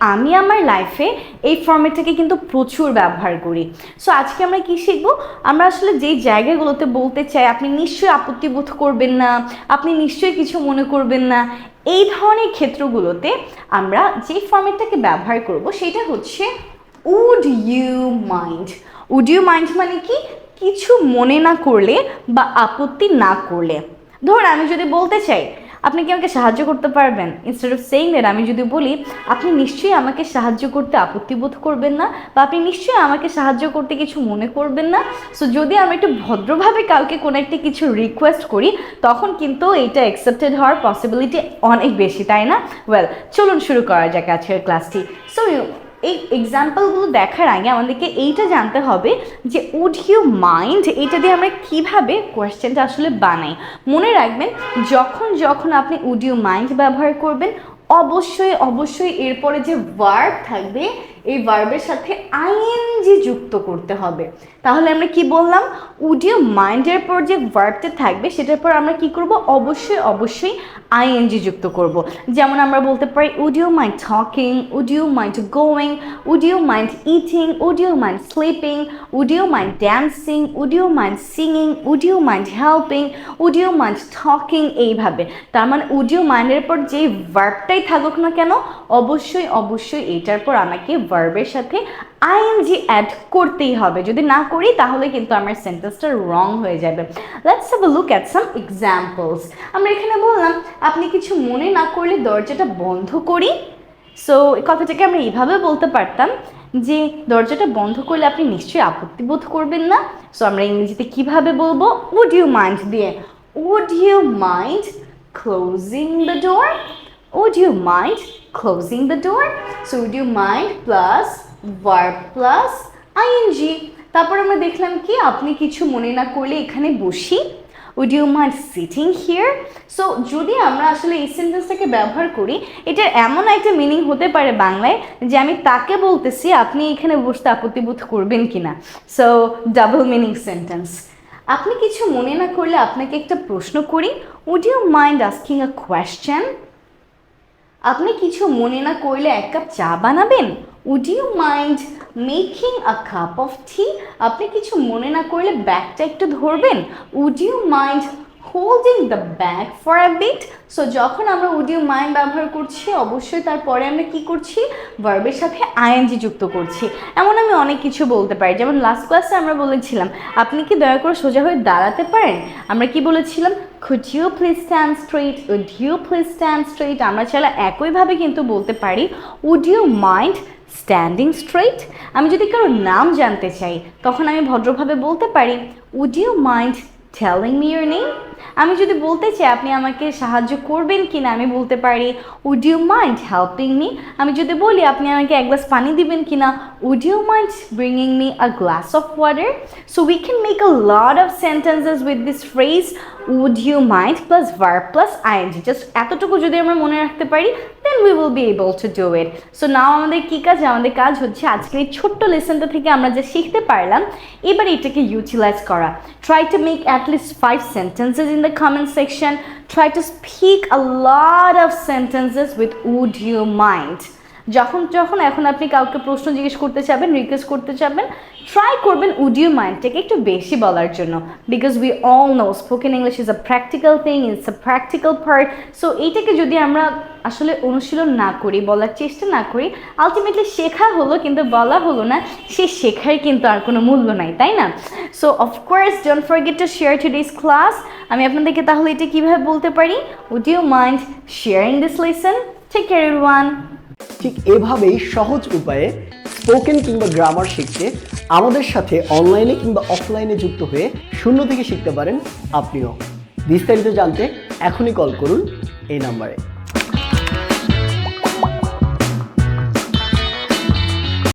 আমি আমার লাইফে এই ফর্মেটটাকে কিন্তু প্রচুর ব্যবহার করি। সো আজকে আমরা কি শিখব? আমরা আসলে যেই জায়গাগুলোতে বলতে চাই, আপনি নিশ্চয়ই আপত্তি বোধ করবেন না, আপনি নিশ্চয়ই কিছু মনে করবেন না, এই ধরনের ক্ষেত্রগুলোতে আমরা যে ফর্মেটটাকে ব্যবহার করব, সেটা হচ্ছে would you mind would you mind মানে কি? কিছু মনে না করলে বা আপত্তি না করলে। ধরুন আমি যদি বলতে চাই আপনি কি আমাকে সাহায্য করতে পারবেন? ইনস্টেড অফ সেইং দ্যাট আমি যদি বলি, আপনি নিশ্চয়ই আমাকে সাহায্য করতে আপত্তি বোধ করবেন না বা আপনি নিশ্চয়ই আমাকে সাহায্য করতে কিছু মনে করবেন না। সো যদি আমি একটু ভদ্রভাবে কাউকে কোনো একটা কিছু রিকোয়েস্ট করি, তখন কিন্তু এইটা অ্যাকসেপ্টেড হওয়ার পসিবিলিটি অনেক বেশি, তাই না? ওয়েল চলুন শুরু করা যাক আজকের ক্লাসটি সো এই এক্সাম্পলগুলো দেখার আগে আমাদেরকে এইটা জানতে হবে যে উড ইউ মাইন্ড এইটা দিয়ে আমরা কীভাবে কোয়েশ্চেনটা আসলে বানাই। মনে রাখবেন, যখন যখন আপনি উড ইউ মাইন্ড ব্যবহার করবেন অবশ্যই অবশ্যই এরপরে যে ভার্ব থাকবে এই ভার্বের সাথে আইএনজি যুক্ত করতে হবে তাহলে আমরা কি বললাম উড ইউ মাইন্ডের পর যে ভার্বটা থাকবে সেটার পর আমরা কি করব অবশ্যই অবশ্যই আইএনজি যুক্ত করব যেমন আমরা বলতে পারি would you mind talking would you mind going would you mind eating would you mind sleeping would you mind dancing would you mind singing would you mind helping would you mind talking এইভাবে তার মানে would you মাইন্ডের পর যে ভার্বটাই থাকুক না কেন, অবশ্যই অবশ্যই এটার পর আমাকে ভার্বের সাথে আইএনজি অ্যাড করতেই হবে। যদি না করি, তাহলে কিন্তু আমার সেন্টেন্সটা রং হয়ে যাবে। Let's have look at some examples আমরা এখানে বললাম, আপনি কিছু মনে না করলে দরজাটা বন্ধ করি। সো কথাটাকে আমরা এইভাবে বলতে পারতাম যে, দরজাটা বন্ধ করলে আপনি নিশ্চয়ই আপত্তি বোধ করবেন না। সো আমরা ইংরেজিতে কীভাবে বলব? উড ইউ মাইন্ড দিয়ে would you mind closing the door would you mind closing the door? So would you mind plus verb plus ing? তারপর আমরা দেখলাম কি, আপনি কিছু মনে না করলে এখানে বসি। Would you mind sitting here so যদি আমরা আসলে এই সেন্টেন্সটাকে ব্যবহার করি, এটার এমন একটা মিনিং হতে পারে বাংলায় যে আমি তাকে বলতেছি, আপনি এখানে বসতে আপত্তি বোধ করবেন কিনা। সো ডাবল মিনিং সেন্টেন্স আপনি কিছু মনে না করলে আপনাকে একটা প্রশ্ন করি। Would you mind asking a question আপনি কিছু মনে না করলে এক কাপ চা বানাবেন? Would you mind making a cup of tea আপনি কিছু মনে না করলে ব্যাগটা একটু ধরবেন? Would you mind holding the bag for a bit so যখন আমরা উড ইউ মাইন্ড ব্যবহার করছি, অবশ্যই তারপরে আমরা কি করছি? ভার্বের সাথে আইএনজি যুক্ত করছি। এমন আমি অনেক কিছু বলতে পারি। যেমন লাস্ট ক্লাসে আমরা বলেছিলাম, আপনি কি দয়া করে সোজা হয়ে দাঁড়াতে পারেন? আমরা কি বলেছিলাম? Could you please stand straight? Would you please stand straight? আমরা চাইলে একইভাবে কিন্তু বলতে পারি। Would you mind standing straight আমি যদি কারও নাম জানতে চাই, তখন আমি ভদ্রভাবে বলতে পারি would you mind telling me your name আমি যদি বলতে চাই, আপনি আমাকে সাহায্য করবেন কি না আমি বলতে পারি would you mind helping me আমি যদি বলি, আপনি আমাকে এক গ্লাস পানি দিবেন কি না would you mind bringing me a glass of water so we can make a lot of sentences with this phrase would you mind plus verb plus ING just এতটুকু যদি আমরা মনে রাখতে পারি we will be able to do it so now আমাদের কী কাজ? আমাদের কাজ হচ্ছে আজকের এই ছোট্ট লেসনটা থেকে আমরা যে শিখতে পারলাম, এবার এটাকে ইউটিলাইজ করা। Try to make at least five sentences in the comment section try to speak a lot of sentences with would you mind যখন যখন এখন আপনি কাউকে প্রশ্ন জিজ্ঞেস করতে চাবেন রিকোয়েস্ট করতে চাবেন ট্রাই করবেন উডিও মাইন্ডটাকে একটু বেশি বলার জন্য। Because we all know spoken English is a practical thing it's a practical part so এইটাকে যদি আমরা আসলে অনুশীলন না করি, বলার চেষ্টা না করি আলটিমেটলি শেখা হলো কিন্তু বলা হলো না, সে শেখার কিন্তু আর কোনো মূল্য নাই, তাই না? So of course don't forget to share today's class আমি আপনাদেরকে তাহলে এটা কীভাবে বলতে পারি? Would you mind sharing this lesson take care one ঠিক এভাবেই সহজ উপায়ে স্পোকেন কিংবা গ্রামার শিখতে আমাদের সাথে অনলাইনে কিংবা অফলাইনে যুক্ত হয়ে শূন্য থেকে শিখতে পারেন আপনিও। বিস্তারিত জানতে এখনই কল করুন এই নাম্বারে